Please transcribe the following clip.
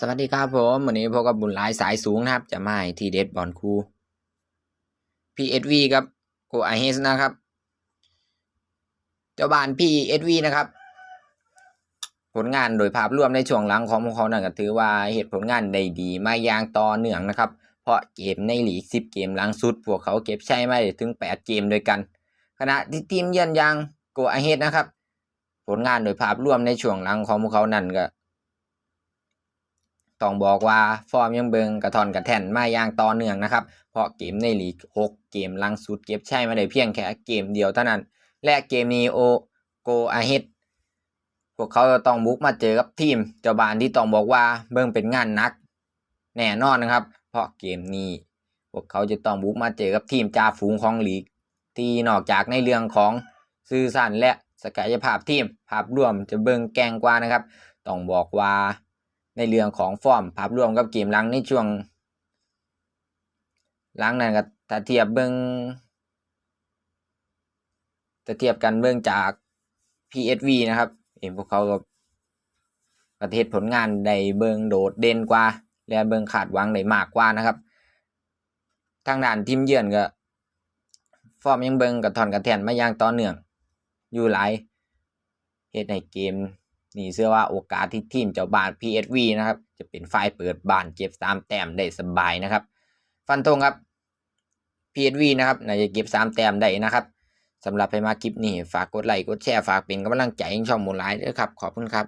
สวัสดีครับผมวันนี้พบกับบุญหลายสายสูงนะครับ จะมาทีเด็ดบอลคู PSV ครับโกไอเฮสนะครับ เจ้าบ้าน PSV นะครับ ผลงานโดยภาพรวมในช่วงหลังของพวกเขานั่นก็ถือว่าเหตุผลงานได้ดีมาอย่างต่อเนื่องนะครับ เพราะเกมในหลีก 10 เกมหลังสุด พวกเขาเก็บใช้มาได้ถึง 8 เกมด้วยกัน ขณะที่ทีมเยือนอย่างโกไอเฮสนะครับ ผลงานโดยภาพรวมในช่วงหลังของพวกเขานั่นก็ ต้องบอกว่าฟอร์มยังเบิงกระทอนกระแท่นมาอย่างต่อเนื่องนะครับ เพราะเกมในลีก 6 เกมลังสุดเก็บใช้มาได้เพียงแค่เกมเดียวเท่านั้น และเกมนี้โอโกอาเฮดพวกเขาจะต้องบุกมาเจอกับทีม เจ้าบ้านที่ต้องบอกว่าเบิงเป็นงานนัก แน่นอนนะครับ เพราะเกมนี้ พวกเขาจะต้องบุกมาเจอกับทีมจ่าฝูงของลีก ที่นอกจากในเรื่องของสื่อสารและศักยภาพทีม ภาพรวมจะเบิงแกงกว่านะครับ ต้องบอกว่า ในเรื่องของฟอร์มภาพรวมกับเกมหลังในช่วงหลังนั้นก็ถ้าเทียบเบิ่งถ้าเทียบกันเบิ่งจาก PSV นะครับ เองพวกเขาก็ประเทศผลงานได้เบิ่งโดดเด่นกว่า และเบิ่งขาดหวังได้มากกว่านะครับ ทางด้านทีมเยือนก็ ฟอร์มยังเบิ่งกับทอนกับแทนมาอย่างต่อเนื่อง อยู่หลายเฮ็ดให้เกม นี่เชื่อว่าโอกาสที่ทีมเจ้าบ้าน PSV นะครับ จะเป็นฝ่ายเปิดบ้านเก็บสามแต้มได้สบายนะครับ ฟันธงครับ PSV นะครับน่าจะเก็บสามแต้มได้นะครับสำหรับใครมาคลิปนี้ฝากกดไลค์กดแชร์ฝากเป็นกำลังใจให้ช่องมูลไลน์ด้วยครับ ขอบคุณครับ